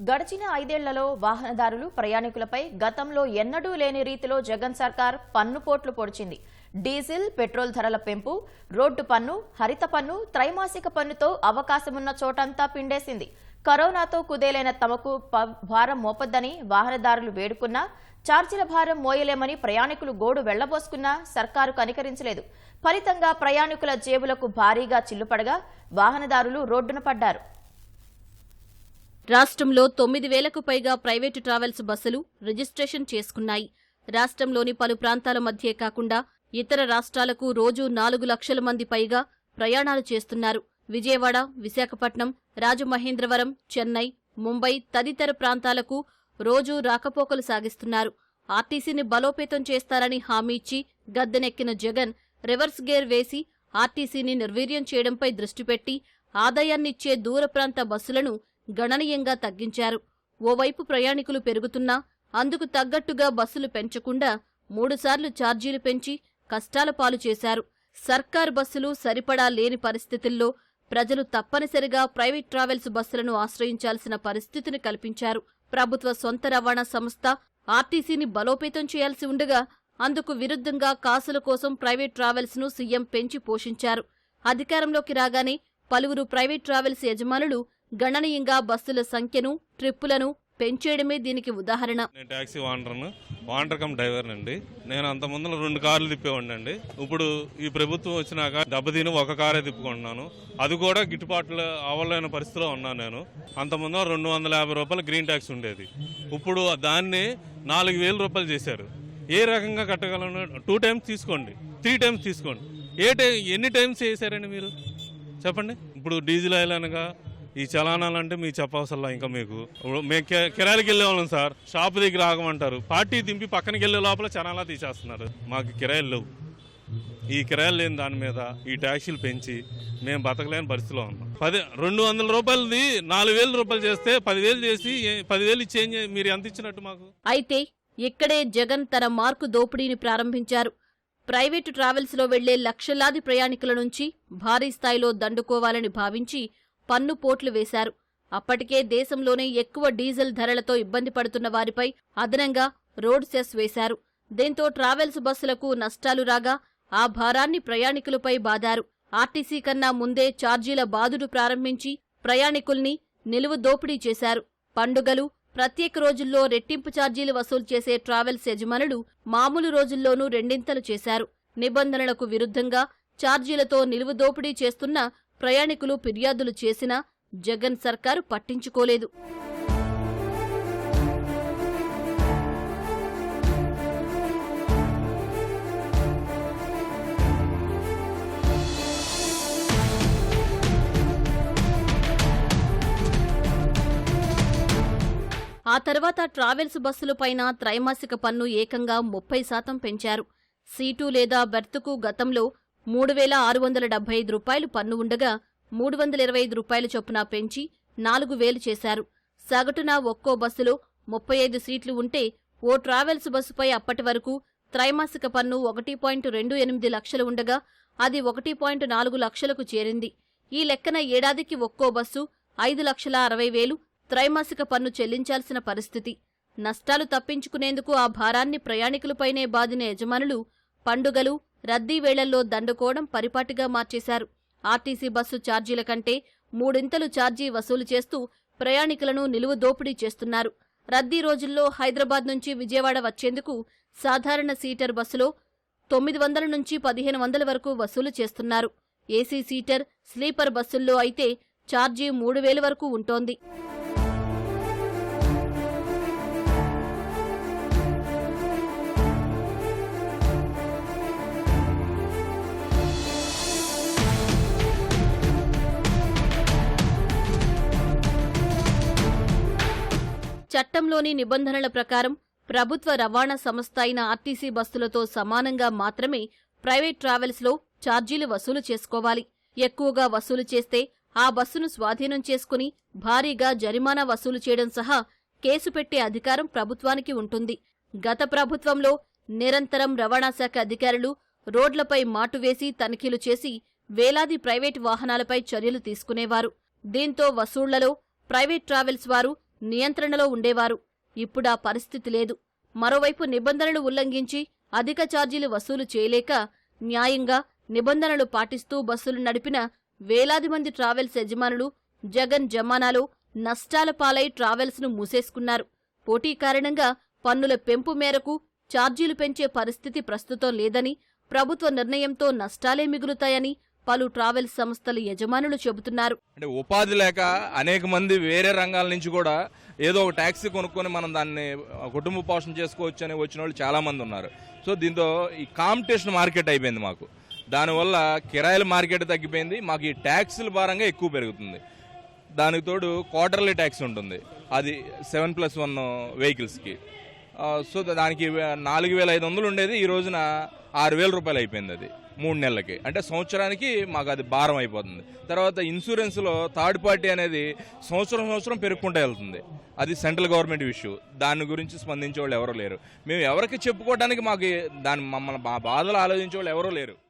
గడిచిన ఐదేళ్ళలో వాహనదారులు ప్రయాణికులపై గతంలో ఎన్నడూ లేని రీతిలో జగన్ సర్కార్ పన్నుపోట్లు పొడిచింది. డీజిల్ పెట్రోల్ ధరల పెంపు రోడ్డు పన్ను హరిత పన్ను త్రైమాసిక పన్నుతో అవకాశమున్న చోటంతా పిండేసింది. కరోనాతో కుదేలైన తమకు ప- భారం మోపొద్దని వాహనదారులు వేడుకున్నా ఛార్జీల భారం మోయలేమని ప్రయాణికులు గోడు వెళ్ళబోసుకున్నా సర్కారు కనికరించలేదు. ఫలితంగా ప్రయాణికుల జేబులకు భారీగా చిల్లుపడగా వాహనదారులు రోడ్డున పడ్డారు. రాష్ట్రంలో తొమ్మిది వేలకు పైగా ప్రైవేటు ట్రావెల్స్ బస్సులు రిజిస్ట్రేషన్ చేసుకున్నాయి. రాష్ట్రంలోని పలు ప్రాంతాల మధ్యే కాకుండా ఇతర రాష్ట్రాలకు రోజూ నాలుగు లక్షల మంది పైగా ప్రయాణాలు చేస్తున్నారు. విజయవాడ విశాఖపట్నం రాజమహేంద్రవరం చెన్నై ముంబై తదితర ప్రాంతాలకు రోజూ రాకపోకలు సాగిస్తున్నారు. ఆర్టీసీని బలోపేతం చేస్తారని హామీ ఇచ్చి గద్దెనెక్కిన జగన్ రివర్స్ గేర్ వేసి ఆర్టీసీని నిర్వీర్యం చేయడంపై దృష్టి పెట్టి ఆదాయాన్నిచ్చే దూర ప్రాంత బస్సులను గణనీయంగా తగ్గించారు. ఓవైపు ప్రయాణికులు పెరుగుతున్నా అందుకు తగ్గట్టుగా బస్సులు పెంచకుండా మూడుసార్లు ఛార్జీలు పెంచి కష్టాల పాలు చేశారు. సర్కార్ బస్సులు సరిపడా లేని పరిస్థితుల్లో ప్రజలు తప్పనిసరిగా ప్రైవేట్ ట్రావెల్స్ బస్సులను ఆశ్రయించాల్సిన పరిస్థితిని కల్పించారు. ప్రభుత్వ సొంత రవాణా సంస్థ ఆర్టీసీని బలోపేతం చేయాల్సి ఉండగా అందుకు విరుద్ధంగా కాసుల కోసం ప్రైవేట్ ట్రావెల్స్ను సీఎం పెంచి పోషించారు. అధికారంలోకి రాగానే పలువురు ప్రైవేట్ ట్రావెల్స్ యజమానులు గణనీయంగా బస్సుల సంఖ్యను ట్రిప్పులను పెంచేయడమే దీనికి ఉదాహరణ. నేను ట్యాక్సీ వాండర్ను వాండర్ కమ్ డ్రైవర్ అండి నేను అంత ముందు రెండు కార్లు తిప్పేవాడిని అండి ఇప్పుడు ఈ ప్రభుత్వం వచ్చినాక దెబ్బతిని ఒక కారే తిప్పుకుంటున్నాను. అది కూడా గిట్టుబాట్లు అవ్వలేని పరిస్థితిలో ఉన్నాను నేను. అంత ముందు రెండు వందల యాభై రూపాయలు గ్రీన్ ట్యాక్స్ ఉండేది. ఇప్పుడు దాన్ని నాలుగు వేల రూపాయలు చేశారు. ఏ రకంగా కట్టగలను? టూ టైమ్స్ తీసుకోండి. త్రీ టైమ్స్ తీసుకోండి. ఏ టైం ఎన్ని టైమ్స్ చేశారండి మీరు? చెప్పండి. ఇప్పుడు డీజిల్ ఆయిల్ అనగా ఈ చలానాలు అంటే మీకు చెప్పవసరం ఇంకా మీకు. మేము కిరాయికి వెళ్ళే వాళ్ళం సార్. షాప్ దగ్గర ఆగమంటారు. పార్టీ దింపి పక్కనకి వెళ్ళే లోపల చలానా తీసేస్తున్నారు. మాకు కిరాయిలు లేవు. ఈ కిరాయిలు లేని దాని మీద ఈ ట్యాక్సీలు పెంచి మేము బతకలేని పరిస్థితిలో ఉన్నాం. పది రెండు వందల రూపాయలది నాలుగు వేల రూపాయలు చేస్తే పదివేలు చేసి పదివేలు ఇచ్చి మీరు ఎంత ఇచ్చినట్టు మాకు? అయితే ఇక్కడే జగన్ తన మార్కు దోపిడీని ప్రారంభించారు. ప్రైవేటు ట్రావెల్స్లో వెళ్ళే లక్షలాది ప్రయాణికుల నుంచి భారీ స్థాయిలో దండుకోవాలని భావించి పన్ను పోట్లు వేశారు. అప్పటికే దేశంలోనే ఎక్కువ డీజిల్ ధరలతో ఇబ్బంది పడుతున్న వారిపై అదనంగా రోడ్ సెస్ వేశారు. దీంతో ట్రావెల్స్ బస్సులకు నష్టాలు రాగా ఆ భారాన్ని ప్రయాణికులపై బాదారు. ఆర్టీసీ కన్నా ముందే ఛార్జీల బాదుడు ప్రారంభించి ప్రయాణికుల్ని నిలువు దోపిడీ చేశారు. పండుగలు ప్రత్యేక రోజుల్లో రెట్టింపు ఛార్జీలు వసూలు చేసే ట్రావెల్స్ యజమానులు మామూలు రోజుల్లోనూ రెండింతలు చేశారు. నిబంధనలకు విరుద్ధంగా ఛార్జీలతో నిలువు దోపిడీ చేస్తున్న ప్రయాణికులు ఫిర్యాదులు చేసినా జగన్ సర్కారు పట్టించుకోలేదు. ఆ తర్వాత ట్రావెల్స్ బస్సులపైన త్రైమాసిక పన్ను ఏకంగా ముప్పై శాతం పెంచారు. సీటు లేదా బెర్త్కు గతంలో మూడు వేల ఆరు వందల డెబ్బై ఐదు రూపాయలు పన్ను ఉండగా మూడు వందల ఇరవై ఐదు రూపాయల చొప్పున పెంచి నాలుగు వేలు చేశారు. సగటున ఒక్కో బస్సులో ముప్పై ఐదు సీట్లు ఉంటే ఓ ట్రావెల్స్ బస్సుపై అప్పటి వరకు త్రైమాసిక పన్ను ఒకటి పాయింట్ రెండు ఎనిమిది లక్షలు ఉండగా అది ఒకటి పాయింట్ నాలుగు లక్షలకు చేరింది. ఈ లెక్కన ఏడాదికి ఒక్కో బస్సు ఐదు లక్షల అరవై వేలు త్రైమాసిక పన్ను చెల్లించాల్సిన పరిస్థితి. నష్టాలు తప్పించుకునేందుకు ఆ భారాన్ని ప్రయాణికులపైనే బాదిన యజమానులు పండుగలు రద్దీ వేళల్లో దండుకోవడం పరిపాటిగా మార్చేశారు. ఆర్టీసీ బస్సు ఛార్జీల కంటే మూడింతలు ఛార్జీ వసూలు చేస్తూ ప్రయాణికులను నిలువు దోపిడీ చేస్తున్నారు. రద్దీ రోజుల్లో హైదరాబాద్ నుంచి విజయవాడ వచ్చేందుకు సాధారణ సీటర్ బస్సులో తొమ్మిది వందల నుంచి పదిహేను వందల వరకు వసూలు చేస్తున్నారు. ఏసీ సీటర్ స్లీపర్ బస్సుల్లో అయితే ఛార్జీ మూడు వేల వరకు ఉంటోంది. చట్టంలోని నిబంధనల ప్రకారం ప్రభుత్వ రవాణా సంస్థ అయిన ఆర్టీసీ బస్సులతో సమానంగా మాత్రమే ప్రైవేట్ ట్రావెల్స్లో ఛార్జీలు వసూలు చేసుకోవాలి. ఎక్కువగా వసూలు చేస్తే ఆ బస్సును స్వాధీనం చేసుకుని భారీగా జరిమానా వసూలు చేయడం సహా కేసు పెట్టే అధికారం ప్రభుత్వానికి ఉంటుంది. గత ప్రభుత్వంలో నిరంతరం రవాణా శాఖ అధికారులు రోడ్లపై మాటు వేసి తనిఖీలు చేసి వేలాది ప్రైవేట్ వాహనాలపై చర్యలు తీసుకునేవారు. దీంతో వసూళ్ళలో ప్రైవేట్ ట్రావెల్స్ వారు నియంత్రణలో ఉండేవారు. ఇప్పుడా పరిస్థితి లేదు. మరోవైపు నిబంధనలు ఉల్లంఘించి అధిక ఛార్జీలు వసూలు చేయలేక న్యాయంగా నిబంధనలు పాటిస్తూ బస్సులు నడిపిన వేలాది మంది ట్రావెల్స్ యజమానులు జగన్ జమానాలో నష్టాల పాలై ట్రావెల్స్ను మూసేసుకున్నారు. పోటీ కారణంగా పన్నుల పెంపు మేరకు ఛార్జీలు పెంచే పరిస్థితి ప్రస్తుతం లేదని ప్రభుత్వ నిర్ణయంతో నష్టాలే మిగులుతాయని పలు ట్రావెల్స్ సంస్థల యజమానులు చెబుతున్నారు. అంటే ఉపాధి లేక అనేక మంది వేరే రంగాల నుంచి కూడా ఏదో ఒక ట్యాక్సీ కొనుక్కొని మనం దాన్ని కుటుంబ పోషణ చేసుకోవచ్చు అని వచ్చిన వాళ్ళు చాలా మంది ఉన్నారు. సో దీంతో ఈ కాంపిటీషన్ మార్కెట్ అయిపోయింది మాకు. దానివల్ల కిరాయిల మార్కెట్ తగ్గిపోయింది మాకు ఈ ట్యాక్సుల భారంగా ఎక్కువ పెరుగుతుంది. దానికి తోడు క్వార్టర్లీ ట్యాక్స్ ఉంటుంది. అది సెవెన్ ప్లస్ వన్ వెహికల్స్కి సో దానికి నాలుగు వేల ఐదు వందలు ఉండేది ఈ రోజున ఆరు వేల రూపాయలు అయిపోయింది అది. మూడు నెలలకి. అంటే సంవత్సరానికి మాకు అది భారం అయిపోతుంది. తర్వాత ఇన్సూరెన్స్లో థర్డ్ పార్టీ అనేది సంవత్సరం సంవత్సరం పెరుగుకుంటూ వెళ్తుంది. అది సెంట్రల్ గవర్నమెంట్ ఇష్యూ. దాని గురించి స్పందించే వాళ్ళు ఎవరూ లేరు. మేము ఎవరికి చెప్పుకోవడానికి మాకు దాని మమ్మల్ని మా బాధలు ఆలోచించే వాళ్ళు ఎవరూ లేరు.